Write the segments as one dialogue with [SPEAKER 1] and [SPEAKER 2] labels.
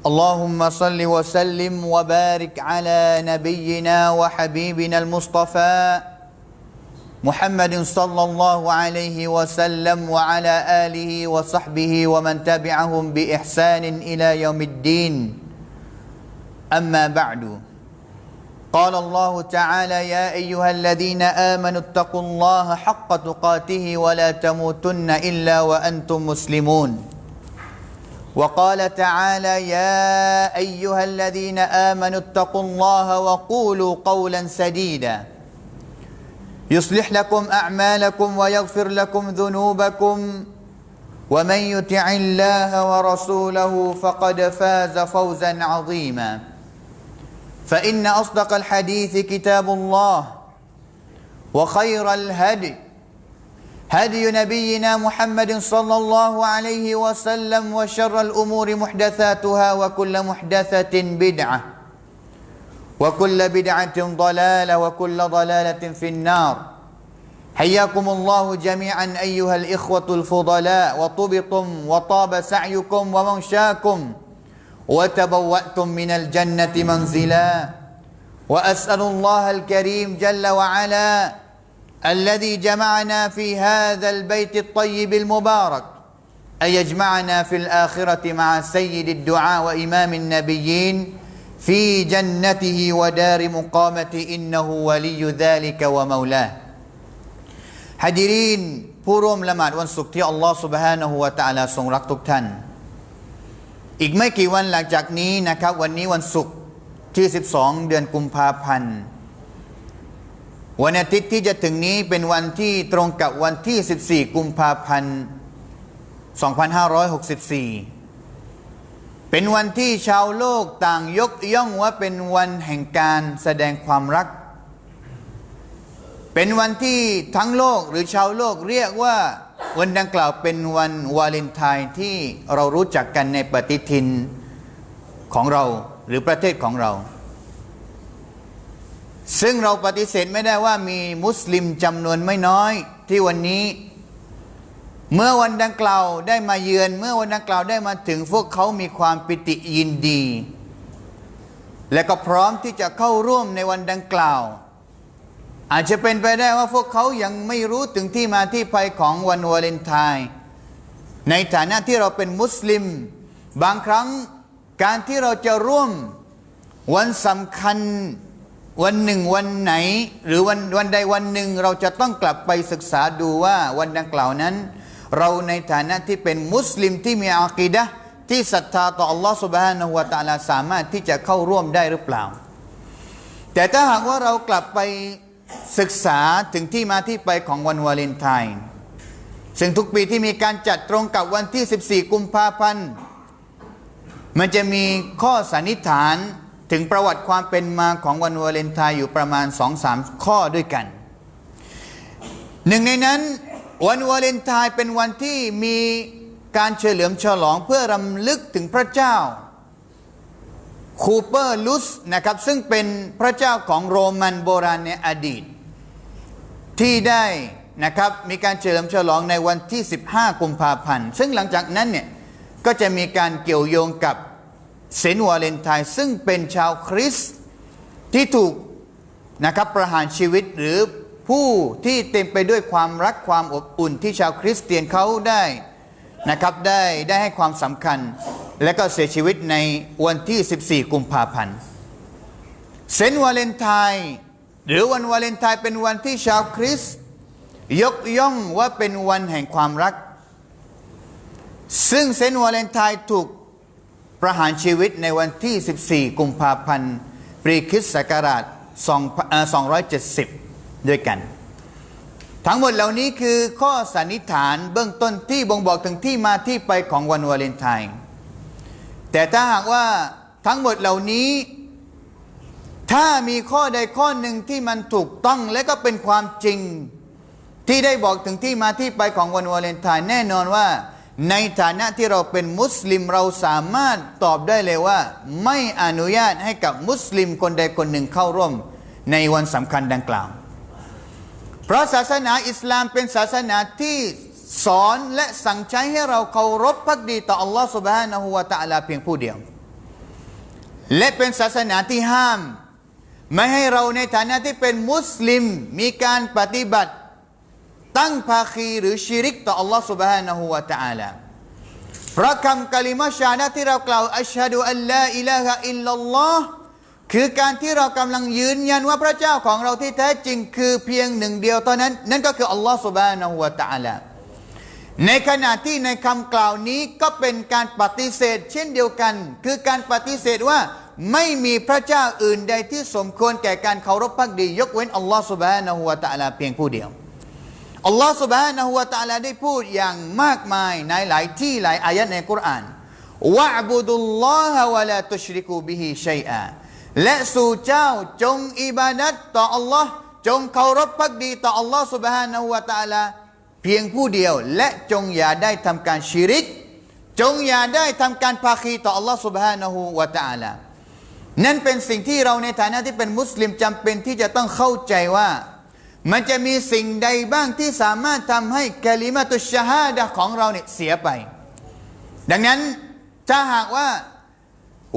[SPEAKER 1] اللهم صل وسلم وبارك على نبينا وحبيبنا المصطفى محمد صلى الله عليه وسلم وعلى آله وصحبه ومن تبعهم بإحسان إلى يوم الدين. أما بعد قال الله تعالى يا أيها الذين آمنوا اتقوا الله حق تقاته ولا تموتن إلا وأنتم مسلمون. وقال تعالى يا أيها الذين آمنوا اتقوا الله وقولوا قولا سديدا. يصلح لكم أعمالكم ويغفر لكم ذنوبكم. ومن يطع الله ورسوله فقد فاز فوزا عظيما. فإن أصدق الحديث كتاب الله وخير الهدي هدي نبينا محمد صلى الله عليه وسلم وشر الأمور محدثاتها وكل محدثة بدعة وكل بدعة ضلالة وكل ضلالة في النار. حياكم الله جميعا أيها الإخوة الفضلاء. وطبتم وطاب سعيكم ومنشاكم وتبوأتم من الجنة منزلا. وأسأل الله الكريم جل وعلا الذي جمعنا في هذا البيت الطيب المبارك أن يجمعنا في الآخرة مع سيد الدعاء وإمام النبيين في جنته ودار مقامة إنه ولي ذلك ومولاه Hadirin ผู้ร่วมละหมาดวันศุกร์ที่อัลลอฮ์ سبحانه และ تعالى ทรงรักทุกท่าน อีกไม่กี่วันหลังจากนี้นะครับ วันนี้วันศุกร์ที่ 12 เดือนกุมภาพันธ์ วันอาทิตย์ที่จะถึงนี้เป็นวันที่ตรงกับวันที่ 14 กุมภาพันธ์ 2564 เป็นวันที่ชาวโลกต่างยกย่องว่าเป็นวันแห่งการแสดงความรัก เป็นวันที่ทั้งโลกหรือชาวโลกเรียกว่าวันดังกล่าวเป็นวันวาเลนไทน์ที่เรารู้จักกันในปฏิทินของเราหรือประเทศของเรา ซึ่งเราปฏิเสธไม่ได้ว่ามีมุสลิมจำนวนไม่น้อยที่วันนี้ เมื่อวันดังกล่าวได้มาเยือน เมื่อวันดังกล่าวได้มาถึงพวกเขามีความปิติยินดี และก็พร้อมที่จะเข้าร่วมในวันดังกล่าว อาจจะเป็นไปได้ว่าพวกเขายังไม่รู้ถึงที่มาที่ไปของวันวาเลนไทน์ในฐานะที่เราเป็นมุสลิม บางครั้งการที่เราจะร่วมวันสำคัญ วันหนึ่งวันไหน หรือวันวันใดวันหนึ่งเราจะต้องกลับไปศึกษาดูว่าวันดังกล่าวนั้น เราในฐานะที่เป็นมุสลิมที่มีอากีดะห์ที่ศรัทธาต่ออัลลอฮฺ سبحانه และ تعالى สามารถที่จะเข้าร่วมได้หรือเปล่า แต่ถ้าหากว่าเรากลับไปศึกษาถึงที่มาที่ไปของวันวาเลนไทน์ซึ่งทุกปีที่มีการจัดตรงกับวันที่ 14 กุมภาพันธ์ มันจะมีข้อสันนิษฐาน ถึงประวัติความเป็นมาของวันวาเลนไทน์อยู่ประมาณ2-3ข้อด้วยกัน หนึ่งในนั้นวันวาเลนไทน์เป็นวันที่มีการเฉลิมฉลองเพื่อรำลึกถึงพระเจ้าคูเปอร์ลุสนะครับซึ่งเป็นพระเจ้าของโรมันโบราณในอดีต ที่ได้นะครับมีการเฉลิมฉลองในวันที่ 15 กุมภาพันธ์ ซึ่งหลังจากนั้นเนี่ยก็จะมีการเกี่ยวโยงกับ เซนวาเลนไทน์ซึ่งเป็นชาวคริสต์ที่ถูกนะครับประหารชีวิตหรือผู้ที่เต็มไปด้วยความรักความอบอุ่นที่ชาวคริสเตียนเขาได้นะครับได้ได้ให้ความสำคัญ และก็เสียชีวิตในวันที่ 14 กุมภาพันธ์เซนวาเลนไทน์หรือวันวาเลนไทน์เป็นวันที่ชาวคริสต์ยกย่องว่าเป็นวันแห่งความรัก ซึ่งเซนวาเลนไทน์ถูก ประหารชีวิตในวันที่ 14 กุมภาพันธ์ปีคริสต์ศักราช270 ด้วยกัน ทั้งหมดเหล่านี้คือข้อสันนิษฐานเบื้องต้นที่บ่งบอกถึงที่มาที่ไปของวันวาเลนไทน์แต่ถ้าหากว่าทั้งหมดเหล่านี้ ถ้ามีข้อใดข้อหนึ่งที่มันถูกต้องและก็เป็นความจริง ที่ได้บอกถึงที่มาที่ไปของวันวาเลนไทน์แน่นอนว่า ในฐานะที่เราเป็นมุสลิมเราสามารถตอบได้เลยว่า ไม่อนุญาตให้กับมุสลิมคนใดคนหนึ่งเข้าร่วมในวันสำคัญดังกล่าว เพราะศาสนาอิสลามเป็นศาสนาที่สอนและสั่งใช้ให้เราเคารพพักดีต่ออัลลอฮฺ سبحانه และ تعالى เพียงผู้เดียว และเป็นศาสนาที่ห้าม ไม่ให้เราในฐานะที่เป็นมุสลิมมีการปฏิบัติ ตั้งภาคีหรือชิริกต่ออัลลอฮฺ سبحانه และ تعالى เพราะคำกลิมะชาดะที่เรากล่าวอัชฮะดูอัลลาอิลาฮะอิลลัลลอฮ์คือการที่เรากำลังยืนยันว่าพระเจ้าของเราที่แท้จริงคือเพียงหนึ่งเดียวเท่านั้น นั่นก็คืออัลลอฮฺ سبحانه และ تعالى ในขณะที่ในคำกล่าวนี้ก็เป็นการปฏิเสธ เช่นเดียวกัน คือการปฏิเสธว่าไม่มีพระเจ้าอื่นใดที่สมควรแก่การเคารพพักดี ยกเว้นอัลลอฮฺ سبحانه และ تعالى เพียงผู้เดียว อัลลอฮ์สุบฮานะฮุวาตาลได้พูดอย่างมากมายในหลายที่หลายอายะในกุรานว่าบุดุลลอฮะวะลาตุชริกูบิฮิชัยอาและสู่เจ้าจงอิบาดัตต่ออัลลอฮ์จงเคารพพักดีต่ออัลลอฮ์สุบฮานะฮุวาตาลาเพียงผู้เดียว และจงอย่าได้ทำการชิริก จงอย่าได้ทำการภาคีต่ออัลลอฮ์สุบฮานะฮุวาตาลนั่นเป็นสิ่งที่เราในฐานะที่เป็นมุสลิมจำเป็นที่จะต้องเข้าใจว่า มันจะมีสิ่งใดบ้างที่สามารถทำให้กะลิมาตุชฮาดะห์ของเราเนี่ยเสียไป ดังนั้นถ้าหากว่า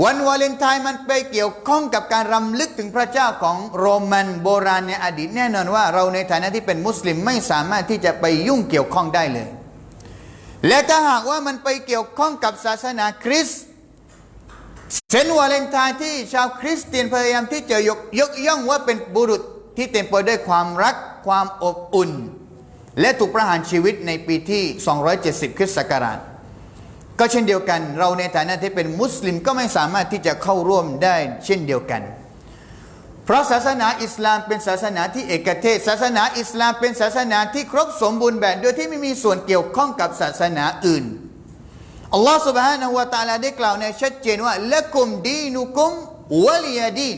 [SPEAKER 1] วันวาเลนไทน์มันไปเกี่ยวข้องกับการรำลึกถึงพระเจ้าของโรมันโบราณในอดีตแน่นอนว่าเราในฐานะที่เป็นมุสลิมไม่สามารถที่จะไปยุ่งเกี่ยวข้องได้เลย และถ้าหากว่ามันไปเกี่ยวข้องกับศาสนาคริสต์เซนวาเลนไทน์ที่ชาวคริสเตียนพยายามที่จะยกยกย่องว่าเป็นบุรุษ ที่เต็มไปด้วยความรักความอบอุ่น และถูกประหารชีวิตในปีที่ 270คริสต์ศักราชก็เช่นเดียวกัน เราในฐานะที่เป็นมุสลิมก็ไม่สามารถที่จะเข้าร่วมได้เช่นเดียวกัน เพราะศาสนาอิสลามเป็นศาสนาที่เอกเทศ ศาสนาอิสลามเป็นศาสนาที่ครบสมบูรณ์แบบโดยที่ไม่มีส่วนเกี่ยวข้องกับศาสนาอื่นอัลลอฮฺ سبحانه และ تعالى ได้กล่าวในชัดเจนว่าละกุมดีนุกุมวะลียดีน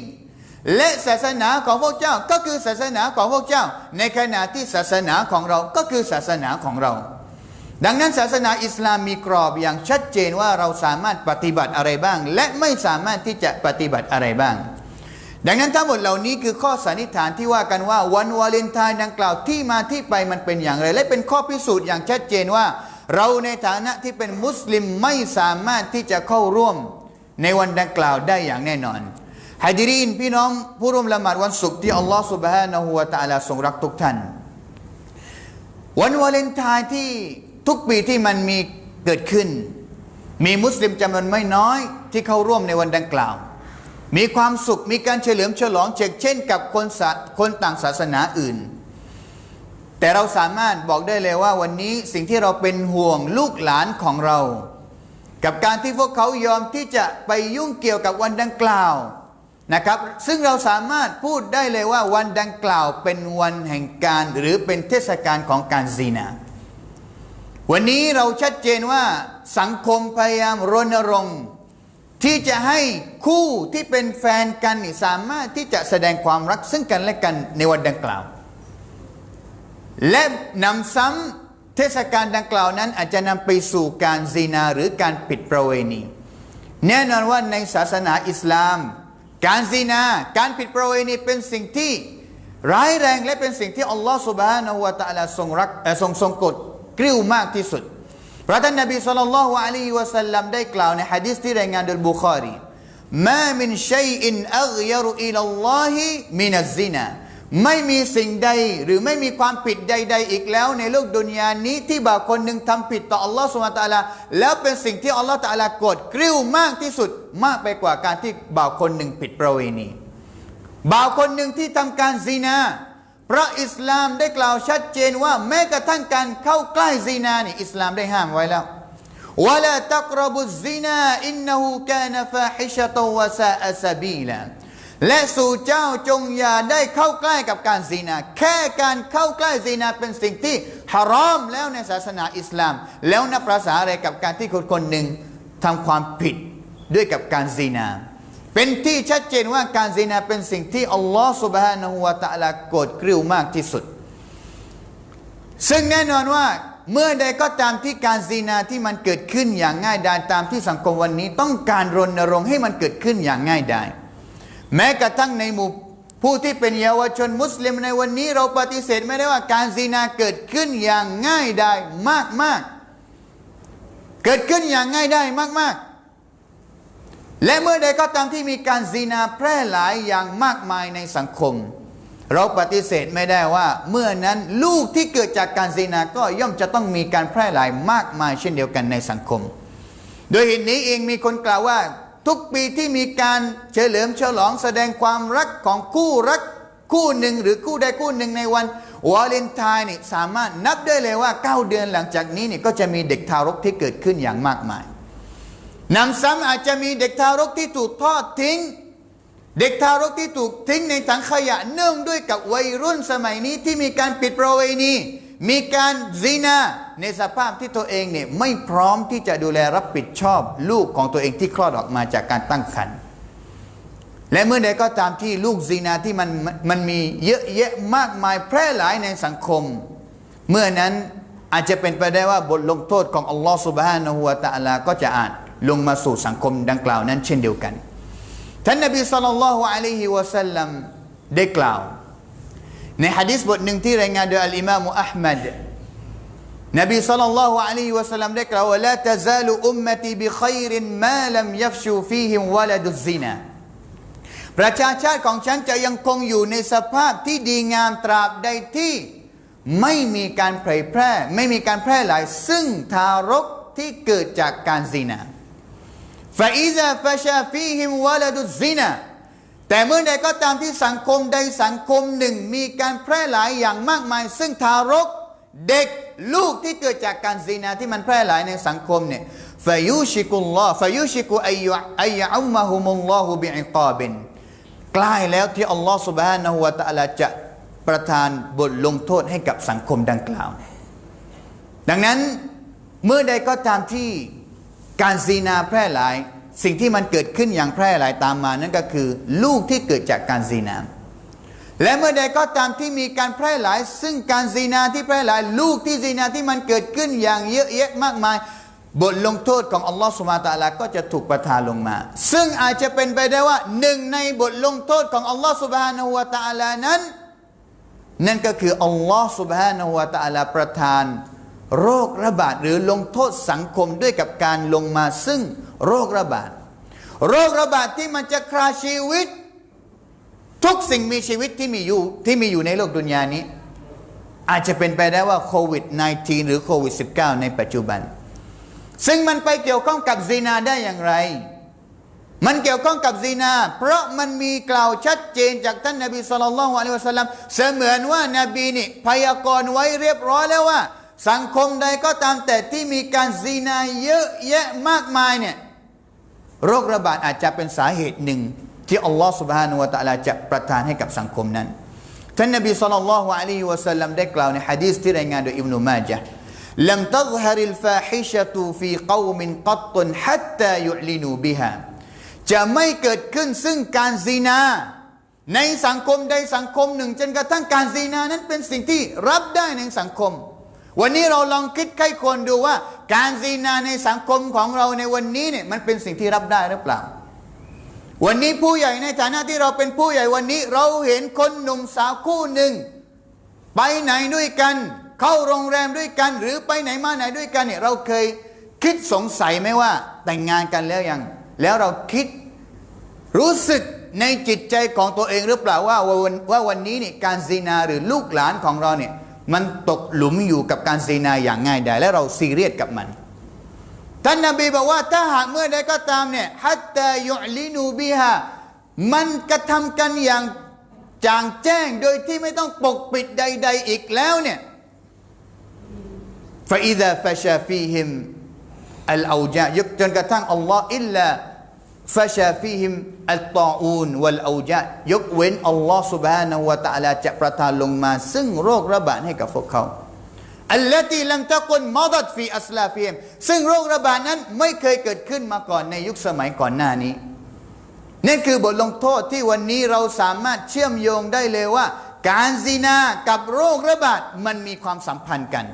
[SPEAKER 1] และศาสนาของพวกเจ้าก็คือศาสนาของพวกเจ้า ในขณะที่ศาสนาของเราก็คือศาสนาของเรา ดังนั้นศาสนาอิสลามมีกรอบอย่างชัดเจนว่าเราสามารถปฏิบัติอะไรบ้าง และไม่สามารถที่จะปฏิบัติอะไรบ้าง ดังนั้นทั้งหมดเหล่านี้คือข้อสันนิษฐานที่ว่ากันว่าวันวาเลนไทน์ดังกล่าวที่มาที่ไปมันเป็นอย่างไร และเป็นข้อพิสูจน์อย่างชัดเจนว่า เราในฐานะที่เป็นมุสลิมไม่สามารถที่จะเข้าร่วม ในวันดังกล่าวได้อย่างแน่นอน ฮะดิรินพี่น้องผู้ร่วมละหมาดวันศุกร์ที่อัลลอฮฺสุบฮานะฮูวะตะอาลาทรงรักทุกท่าน วันวาเลนไทน์ที่ทุกปีที่มันมีเกิดขึ้น มีมุสลิมจำนวนไม่น้อยที่เข้าร่วมในวันดังกล่าว มีความสุขมีการเฉลิมฉลองเช่นเช่นกับคนคนต่างศาสนาอื่น แต่เราสามารถบอกได้เลยว่าวันนี้สิ่งที่เราเป็นห่วงลูกหลานของเรา กับการที่พวกเขายอมที่จะไปยุ่งเกี่ยวกับวันดังกล่าว นะครับ ซึ่งเราสามารถพูดได้เลยว่าวันดังกล่าวเป็นวันแห่งการหรือเป็นเทศกาลของการซีนา วันนี้เราชัดเจนว่าสังคมพยายามรณรงค์ที่จะให้คู่ที่เป็นแฟนกันสามารถที่จะแสดงความรักซึ่งกันและกันในวันดังกล่าว และนำซ้ำเทศกาลดังกล่าวนั้น อาจจะนำไปสู่การซีนาหรือการผิดประเวณี แน่นอนว่าในศาสนาอิสลาม การซีนา การผิดประเวณีเป็นสิ่งที่ร้ายแรงและเป็นสิ่งที่อัลลอฮฺสุบฮานะฮูวะตะอาลาทรงรักทรงทรงกดกริ้วมากที่สุด พระท่านนบีสุลต่านละฮ์อะลัยฮิวะสัลลัมได้กล่าวในฮะดีษที่รายงานโดยบุคารีมามินชัยอินอัลยรุอิลลอฮิมินัซซินา ไม่มีสิ่งใดหรือไม่มีความผิดใด ๆ อีกแล้ว ในโลกดุนยานี้ที่บ่าวคนหนึ่งทำผิดต่ออัลลอฮ์สุบฮานะฮูวะตาลาแล้วเป็นสิ่งที่อัลลอฮ์ตะอาลาโกรธกริ้วมากที่สุดมากไปกว่าการที่บ่าวคนหนึ่งผิดประเวณีบ่าวคนหนึ่งที่ทำการซีนาพระอิสลามได้กล่าวชัดเจนว่าแม้กระทั่งการเข้าใกล้ซีนานี่อิสลามได้ห้ามไว้แล้ววะลาตักรบุซีนาอินนูกานฟาฮิชตวะซาอซาบีลา และสู่เจ้าจงอย่าได้เข้าใกล้กับการซีนา แค่การเข้าใกล้ซีนาเป็นสิ่งที่ฮารอมแล้วในศาสนาอิสลาม แล้วนับภาษาอะไรกับการที่คนคนหนึ่งทำความผิดด้วยกับการซีนา เป็นที่ชัดเจนว่าการซีนาเป็นสิ่งที่อัลลอฮฺสุบฮานะฮูวะตะลาโกรธกริ้วมากที่สุด ซึ่งแน่นอนว่าเมื่อใดก็ตามที่การซีนาที่มันเกิดขึ้นอย่างง่ายดายตามที่สังคมวันนี้ ต้องการรณรงค์ให้มันเกิดขึ้นอย่างง่ายดาย แม้กระทั่งในหมู่ผู้ที่เป็นเยาวชนมุสลิมในวันนี้เราปฏิเสธไม่ได้ว่าการซีนาเกิดขึ้นอย่างง่ายดายมากๆเกิดขึ้นอย่างง่ายได้มากๆและเมื่อใดก็ตามที่มีการซีนาแพร่หลายอย่างมากมายในสังคม เราปฏิเสธไม่ได้ว่า เมื่อนั้นลูกที่เกิดจากการซีนาก็ย่อมจะต้องมีการแพร่หลายมากมายเช่นเดียวกันในสังคม โดยเหตุนี้เองมีคนกล่าวว่า ทุกปีที่มีการเฉลิมฉลองแสดงความรักของคู่รักคู่หนึ่งหรือคู่ใดคู่หนึ่งในวันวาเลนไทน์นี่สามารถนับได้เลยว่า 9 เดือนหลังจากนี้นี่ก็จะมีเด็กทารกที่เกิดขึ้นอย่างมากมายนำซ้ำอาจจะมีเด็กทารกที่ถูกทอดทิ้ง เด็กทารกที่ถูกทิ้งในถังขยะเนื่องด้วยกับวัยรุ่นสมัยนี้ที่มีการปิดประเวณี มีการซีนาในสภาพที่ตัวเองเนี่ยไม่พร้อมที่จะดูแลรับผิดชอบลูกของตัวเองที่คลอดออกมาจากการตั้งครรภ์และเมื่อใดก็ตามที่ลูกซีนาที่มันมันมีเยอะแยะมากมายแพร่หลายในสังคม เมื่อนั้นอาจจะเป็นไปได้ว่าบทลงโทษของอัลลอฮฺสุบฮานะฮูวะตะอาลาก็จะอาจลงมาสู่สังคมดังกล่าวนั้นเช่นเดียวกัน ท่านนบีสัลลัลลอฮุอะลัยฮิวะสัลลัมได้กล่าว ในฮะดิษบทหนึ่งที่รายงานโดยอัลอิมามอัลมัดนบีสัลลัลลอฮุอะลัยฮิวะสัลลัมได้กล่าวว่าลาตะซาลุอุมมตีบิขัยรินมาลัมยัฟชูฟีฮิมวะลดุซินาประชาชาติของฉันจะยังคงอยู่ในสภาพที่ดีงามตราบใดที่ ไม่มีการเผยแพร่ ไม่มีการแพร่หลาย ซึ่งทารกที่เกิดจากการซินาฟาอิซาฟาชาฟีฮิมวะลดุซินา แต่เมื่อใดก็ตามที่สังคมใดสังคมหนึ่ง มีการแพร่หลายอย่างมากมาย ซึ่งทารกเด็กลูกที่เกิดจากการซีนาที่มันแพร่หลายในสังคมเนี่ยฟายุชิกุลลอฮ์ฟายุชิกุอัยอัยอุมมะฮุมุลลอฮุบิอิกาบินใกล้แล้วที่อัลลอฮ์ سبحانه และ تعالى จะประทานบทลงโทษให้กับสังคมดังกล่าว ดังนั้นเมื่อใดก็ตามที่การซีนาแพร่หลาย สิ่งที่มันเกิดขึ้นอย่างแพร่หลายตามมานั่นก็คือ ลูกที่เกิดจากการซีนาและเมื่อใดก็ตามที่มีการแพร่หลาย ซึ่งการซีนาที่แพร่หลาย ลูกที่ซีนาที่มันเกิดขึ้นอย่างเยอะแยะมากมาย บทลงโทษของอัลลอฮฺสุบฮาตะลาก็จะถูกประทานลงมา ซึ่งอาจจะเป็นไปได้ว่าหนึ่งในบทลงโทษของอัลลอฮฺสุบฮานะฮูวาตะลานั้น นั่นก็คืออัลลอฮฺสุบฮานะฮูวาตะลาประทาน โรคระบาดหรือลงโทษสังคมด้วยกับการลงมาซึ่ง โรคระบาด โรคระบาดที่มันจะคราชีวิต ทุกสิ่งมีชีวิตที่มีอยู่ที่มีอยู่ในโลกดุนยานี้ อาจจะเป็นไปได้ว่าโควิด -19 หรือโควิด -19 ในปัจจุบัน ซึ่งมันไปเกี่ยวข้องกับซีนาได้อย่างไร มันเกี่ยวข้องกับซีนา เพราะมันมีกล่าวชัดเจนจากท่านนบีสุลต่านละฮ์อะลัยฮิวะสัลลัมเสมือนว่านบีนี่พยากรณ์ไว้เรียบร้อยแล้วว่าสังคมใดก็ตามแต่ที่มีการซีนาเยอะแยะมากมายเนี่ย โรคระบาดอาจจะเป็นสาเหตุหนึ่ง ที่อัลลอฮ์ سبحانه และ تعالى จะประทานให้กับสังคมนั้น ท่านนบีสุลต่านละฮ์อะลัยฮิวะสัลลัมได้กล่าวในฮะดีษที่รายงานโดยอิบนุมาจาห์ لم تظهر الفاحشة في قوم قط حتى يعلنوا بها จะไม่เกิดขึ้นซึ่งการซีนา ในสังคมใดสังคมหนึ่ง จนกระทั่งการซีนานั้นเป็นสิ่งที่รับได้ในสังคม วันนี้เราลองคิดใครควรดูว่า การซีนาในสังคมของเราในวันนี้เนี่ยมันเป็นสิ่งที่รับได้หรือเปล่า วันนี้ผู้ใหญ่ในฐานะที่เราเป็นผู้ใหญ่วันนี้ เราเห็นคนหนุ่มสาวคู่หนึ่ง ไปไหนด้วยกัน เข้าโรงแรมด้วยกัน หรือไปไหนมาไหนด้วยกันเนี่ยเราเคยคิดสงสัยไหมว่าแต่งงานกันแล้วยัง แล้วเราคิดรู้สึกในจิตใจของตัวเองหรือเปล่าว่าวันว่าวันนี้เนี่ยการซีนาหรือลูกหลานของเราเนี่ย มันตกหลุมอยู่กับการซีนาอย่างง่ายดายและเราซีเรียสกับมันท่านนบีบอกว่าถ้าหากเมื่อใดก็ตามเนี่ยฮัตตายุลินูบิฮามันกระทำกันอย่างจางแจ้งโดยที่ไม่ต้องปกปิดใด ๆ อีกแล้วเนี่ยฟาอิดะฟาชาฟีฮิมอัลอาจายกจนกระทั่งอัลลอฮ์อิลลา ฟาชาฟีฮิมอัลตออูนวัลอาจายกเว้นอัลลอฮ์ سبحانه และ تعالى จะประทานลงมา ซึ่งโรคระบาดให้กับพวกเขา อัลลตีลัมตะกุนมอดัดฟีอัสลาฟิมซึ่งโรคระบาดนั้นไม่เคยเกิดขึ้นมาก่อนในยุคสมัยก่อนหน้านี้ นั่นคือบทลงโทษที่วันนี้เราสามารถเชื่อมโยงได้เลยว่า การซีนากับโรคระบาดมันมีความสัมพันธ์กัน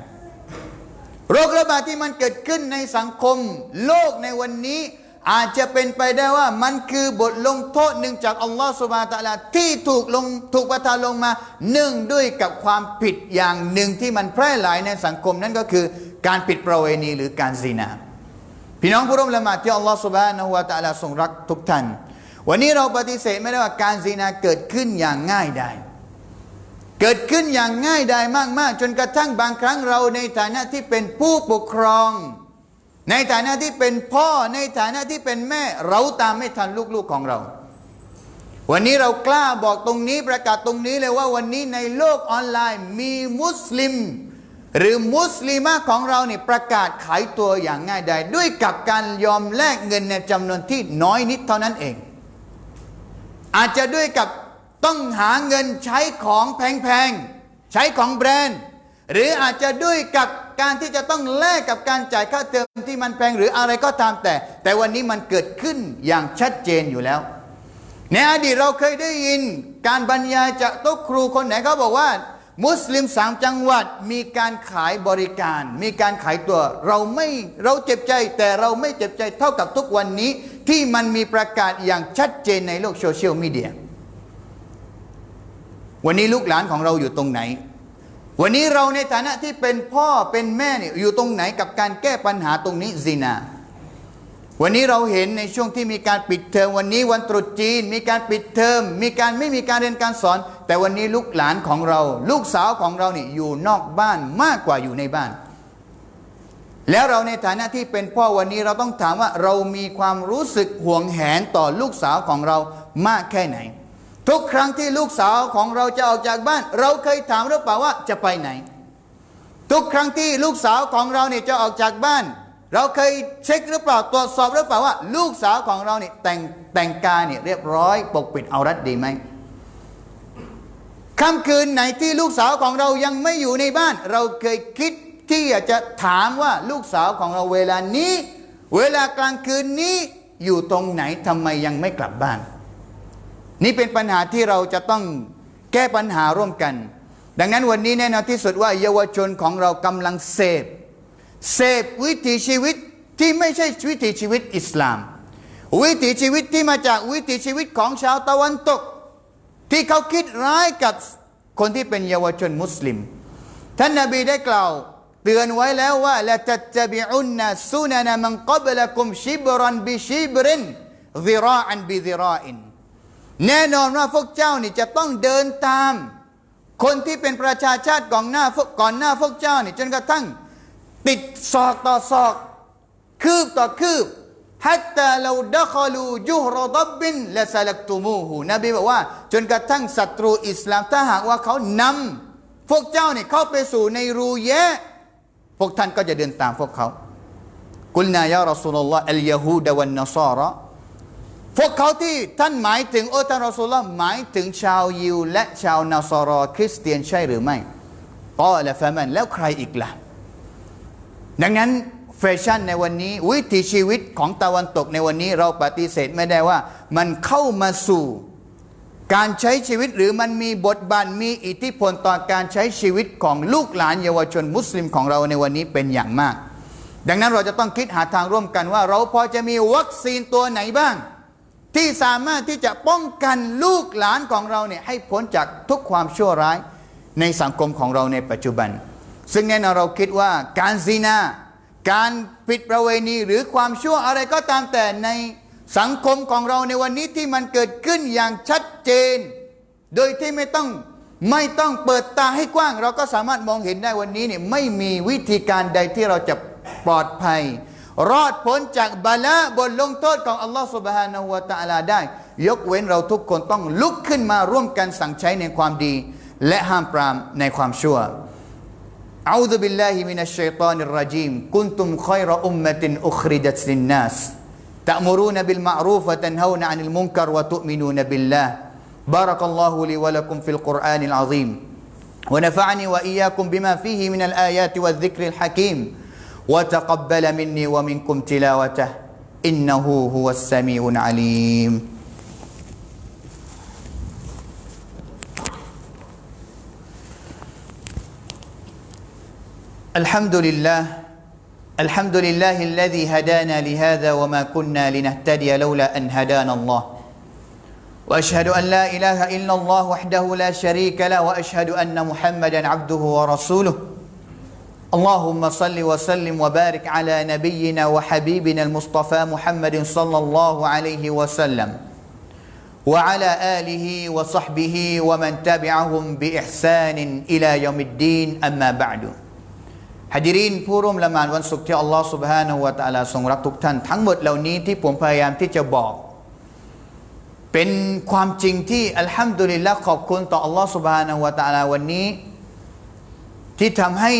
[SPEAKER 1] โรคระบาดที่มันเกิดขึ้นในสังคม โลกในวันนี้ อาจจะเป็นไปได้ว่ามันคือบทลงโทษหนึ่งจากอัลลอฮฺสุบฮาตะลาที่ถูกลงถูกประทานลงมาเนื่องด้วยกับความผิดอย่างหนึ่งที่มันแพร่หลายในสังคมนั่นก็คือการผิดประเวณีหรือการซีนาพี่น้องผู้ร่วมละหมาดที่อัลลอฮฺสุบานะวะตะลาทรงรักทุกท่าน วันนี้เราปฏิเสธไม่ได้ว่าการซีนาเกิดขึ้นอย่างง่ายได้เกิดขึ้นอย่างง่ายดายมาก ๆ จนกระทั่งบางครั้งเราในฐานะที่เป็นผู้ปกครอง ในฐานะที่เป็นพ่อในฐานะที่เป็นแม่ เราตามไม่ทันลูกๆของเรา วันนี้เรากล้าบอกตรงนี้ประกาศตรงนี้เลยว่าวันนี้ในโลกออนไลน์มีมุสลิม หรือมุสลิมะของเราเนี่ยประกาศขายตัวอย่างง่ายดายด้วยกับการยอมแลกเงินในจำนวนที่น้อยนิดเท่านั้นเอง อาจจะด้วยกับต้องหาเงินใช้ของแพงๆ ใช้ของแบรนด์ หรืออาจจะด้วยกับ การที่จะต้องแลกกับการจ่ายค่าเทอมที่มันแพงหรืออะไรก็ตามแต่ แต่วันนี้มันเกิดขึ้นอย่างชัดเจนอยู่แล้ว ในอดีตเราเคยได้ยิน การบรรยายจากโต๊ะครูคนไหนเขาบอกว่า มุสลิมสามจังหวัดมีการขายบริการ มีการขายตัว เราไม่เราเจ็บใจ แต่เราไม่เจ็บใจเท่ากับทุกวันนี้ ที่มันมีประกาศอย่างชัดเจนในโลกโซเชียลมีเดียวันนี้ลูกหลานของเราอยู่ตรงไหน วันนี้เราในฐานะที่เป็นพ่อเป็นแม่เนี่ยอยู่ตรงไหนกับการแก้ปัญหาตรงนี้ซินา วันนี้เราเห็นในช่วงที่มีการปิดเทอมวันนี้วันตรุษจีน มีการปิดเทอมมีการไม่มีการเรียนการสอน แต่วันนี้ลูกหลานของเรา ลูกสาวของเราเนี่ยอยู่นอกบ้านมากกว่าอยู่ในบ้าน แล้วเราในฐานะที่เป็นพ่อวันนี้เราต้องถามว่าเรามีความรู้สึกห่วงแหนต่อลูกสาวของเรามากแค่ไหน ทุกครั้งที่ลูกสาวของเราจะออกจากบ้าน เราเคยถามหรือเปล่าว่าจะไปไหน ทุกครั้งที่ลูกสาวของเราเนี่ยจะออกจากบ้าน เราเคยเช็คหรือเปล่าตรวจสอบหรือเปล่าว่า ลูกสาวของเราเนี่ยแต่งแต่งกายเนี่ยเรียบร้อยปกปิดเอารัดดีไหมค่ำคืนไหนที่ลูกสาวของเรายังไม่อยู่ในบ้าน เราเคยคิดที่อยากจะถามว่าลูกสาวของเราเวลานี้ เวลากลางคืนนี้อยู่ตรงไหนทำไมยังไม่กลับบ้าน นี่เป็นปัญหาที่เราจะต้องแก้ปัญหาร่วมกัน ดังนั้นวันนี้แน่นอนที่สุดว่าเยาวชนของเรากำลังเสพเสพวิถีชีวิตที่ไม่ใช่วิถีชีวิตอิสลาม วิถีชีวิตที่มาจากวิถีชีวิตของชาวตะวันตก ที่เขาคิดร้ายกับคนที่เป็นเยาวชนมุสลิม ท่านนาบีได้กล่าวเตือนไว้แล้วว่าละตัตบิอุนนะซุนนะมันกับละกุมชิบรันบิชิบรินซิราอันบิซิราอิน แน่นอนว่าพวกเจ้านี่จะต้องเดินตาม คนที่เป็นประชาชาติก่อนหน้ากก่อนหน้าพวกเจ้านี่จนกระทั่ง ติดศอกต่อศอก คืบต่อคืบฮัตตาเราดะคอลูยุฮรดับบินและสลักตูมูหูนบีบอกว่า จนกระทั่งศัตรูอิสลามถ้าหากว่าเขานำพวกเจ้าเนี่ยเข้าไปสู่ในรูแยะพวกท่านก็จะเดินตามพวกเขากุลนายารอสูลลอฮ์อัลยาฮูดะวันนซาระ พวกเขาที่ท่านหมายถึงโอ้ท่านรอสูลลอฮ์หมายถึงชาวยิว และชาวนาซารอคริสเตียนใช่หรือไม่กอละฟมันแล้วใครอีกล่ะ ดังนั้นแฟชั่นในวันนี้ วิถีชีวิตของตะวันตกในวันนี้เราปฏิเสธไม่ได้ว่า มันเข้ามาสู่การใช้ชีวิตหรือมันมีบทบาทมีอิทธิพลต่อการใช้ชีวิตของลูกหลานเยาวชนมุสลิมของเราในวันนี้เป็นอย่างมาก ดังนั้นเราจะต้องคิดหาทางร่วมกันว่า เราพอจะมีวัคซีนตัวไหนบ้าง ที่สามารถที่จะป้องกันลูกหลานของเราเนี่ยให้พ้นจากทุกความชั่วร้ายในสังคมของเราในปัจจุบัน ซึ่งแน่นอนเราคิดว่าการซีนา การผิดประเวณีหรือความชั่วอะไรก็ตามแต่ในสังคมของเราในวันนี้ที่มันเกิดขึ้นอย่างชัดเจน โดยที่ไม่ต้องไม่ต้องเปิดตาให้กว้าง เราก็สามารถมองเห็นได้วันนี้เนี่ยไม่มีวิธีการใดที่เราจะปลอดภัย รอดพ้นจากบาละบทลงโทษของอัลลอฮฺสุบฮานาหัวตะอาลาได้ ยกเว้นเราทุกคนต้องลุกขึ้นมาร่วมกันสั่งใช้ในความดี และห้ามปรามในความชั่ว أعوذ بالله من الشيطان الرجيم كنتم خير أمة أخرجت للناس تأمرون بالمعروف وتنهون عن المنكر وتؤمنون بالله بارك الله لي ولكم في القرآن العظيم ونفعني وإياكم بما فيه من الآيات والذكر الحكيم وتقبل مني ومنكم تلاوته. إنه هو السميع العليم. الحمد لله. الحمد لله الذي هدانا لهذا وما كنا لنهتدي لولا أن هدانا الله. وأشهد أن لا إله إلا الله وحده لا شريك له وأشهد أن محمدا عبده ورسوله. اللهم صل وسلم وبارك على نبينا وحبيبنا المصطفى محمد صلى الله عليه وسلم وعلى اله وصحبه ومن تبعهم باحسان الى يوم الدين اما بعد ฮะดิรินผู้ร่วมละหมาดวันศุกร์ที่อัลลอฮ์ سبحانه และ تعالى ทรงรักทุกท่าน ทั้งหมดเหล่านี้ที่ผมพยายามที่จะบอก เป็นความจริงที่อัลฮัมดุลิลละขอบคุณต่ออัลลอฮ์ سبحانه และ تعالى วันนี้ ที่ทำให้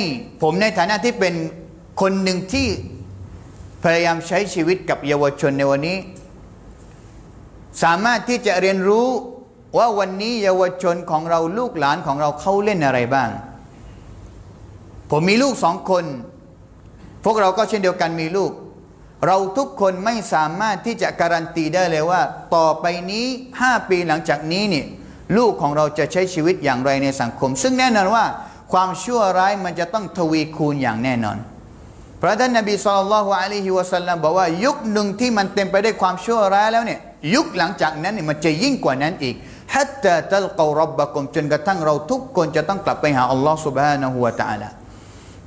[SPEAKER 1] ผมในฐานะที่เป็นคนหนึ่งที่พยายามใช้ชีวิตกับเยาวชนในวันนี้ สามารถที่จะเรียนรู้ว่าวันนี้เยาวชนของเราลูกหลานของเราเขาเล่นอะไรบ้าง ผมมีลูกสองคน พวกเราก็เช่นเดียวกันมีลูก เราทุกคนไม่สามารถที่จะการันตีได้เลยว่า ต่อไปนี้ 5 ปีหลังจากนี้นี่ลูกของเราจะใช้ชีวิตอย่างไรในสังคม ซึ่งแน่นอนว่า ความชั่วร้ายมันจะต้องทวีคูณอย่างแน่นอน พระท่านนบีสุลต่านละฮ์อะลัยฮิวะสัลลัมบอกว่า ยุคหนึ่งที่มันเต็มไปด้วยความชั่วร้ายแล้วเนี่ยยุคหลังจากนั้นเนี่ยมันจะยิ่งกว่านั้นอีกฮัตตาตัลกอรับบะกุมจนกระทั่งเราทุกคนจะต้องกลับไปหาอัลลอฮ์ سبحانه และ تعالى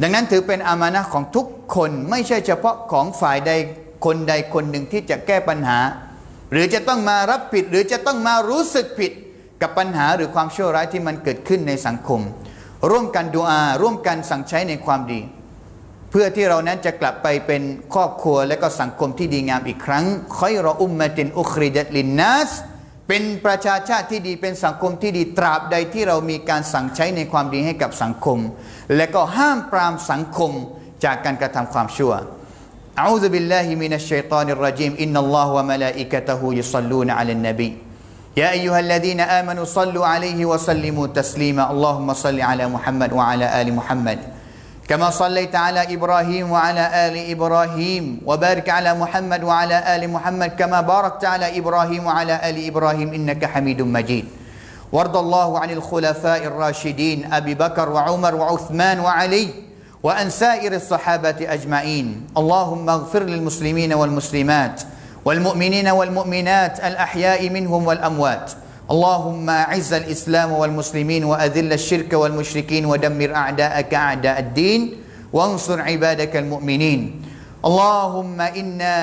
[SPEAKER 1] ดังนั้นถือเป็นอามานะของทุกคนไม่ใช่เฉพาะของฝ่ายใดคนใดคนหนึ่งที่จะแก้ปัญหา หรือจะต้องมารับผิด หรือจะต้องมารู้สึกผิดกับปัญหาหรือความชั่วร้ายที่มันเกิดขึ้นในสังคม ร่วมกันดูอา ร่วมกันสั่งใช้ในความดี เพื่อที่เรานั้นจะกลับไปเป็นครอบครัวและก็สังคมที่ดีงามอีกครั้งคอยรออุมมะตินอุคริดัตลินนัสเป็นประชาชาติที่ดีเป็นสังคมที่ดีตราบใดที่เรามีการสั่งใช้ในความดีให้กับสังคม และก็ห้ามปรามสังคมจากการกระทำความชั่ว أعوذ بالله من الشيطان الرجيم إن الله وملائكته يصلون على النبي يا أيها الذين آمنوا صلوا عليه وسلموا تسليما. اللهم صل على محمد وعلى آل محمد. كما صليت على إبراهيم وعلى آل إبراهيم. وبارك على محمد وعلى آل محمد كما باركت على إبراهيم وعلى آل إبراهيم. إنك حميد مجيد. وارض الله عن الخلفاء الراشدين أبي بكر وعمر وعثمان وعلي وأن سائر الصحابة أجمعين. اللهم اغفر للمسلمين والمسلمات. والمؤمنين والمؤمنات الأحياء منهم والأموات. اللهم أعز الإسلام والمسلمين وأذل الشرك والمشركين ودمر أعداءك أعداء الدين وانصر عبادك المؤمنين. اللهم إنا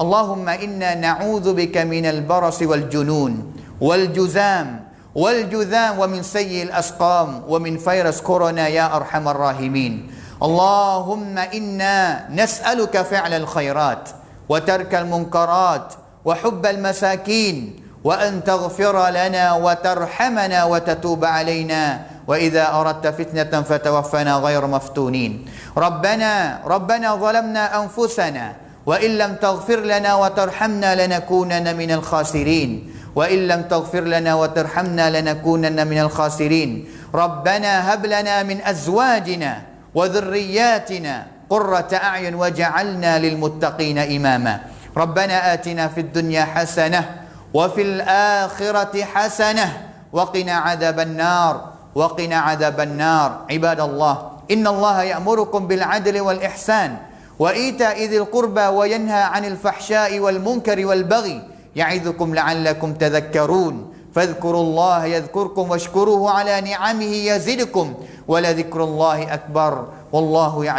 [SPEAKER 1] اللهم إنا نعوذ بك من البرص والجنون والجذام والجذام ومن سيء الأسقام ومن فيروس كورونا يا أرحم الراحمين. اللهم إنا نسألك فعل الخيرات. وترك المنكرات وحب المساكين وأن تغفر لنا وترحمنا وتتوب علينا. وإذا أردت فتنة فتوفنا غير مفتونين. ربنا ربنا ظلمنا أنفسنا وإن لم تغفر لنا وترحمنا لنكونن من الخاسرين. وإن لم تغفر لنا وترحمنا لنكونن من الخاسرين. ربنا هب لنا من أزواجنا وذرياتنا قرة أعين وجعلنا للمتقين إماما. ربنا آتنا في الدنيا حسنة وفي الآخرة حسنة وقنا عذاب النار وقنا عذاب النار. عباد الله إن الله يأمركم بالعدل والإحسان وإيتاء ذي القربى وينهى عن الفحشاء والمنكر والبغي يعظكم لعلكم تذكرون. فاذكروا الله يذكركم واشكروه على نعمه يزدكم ولذكر الله أكبر. والله يعلم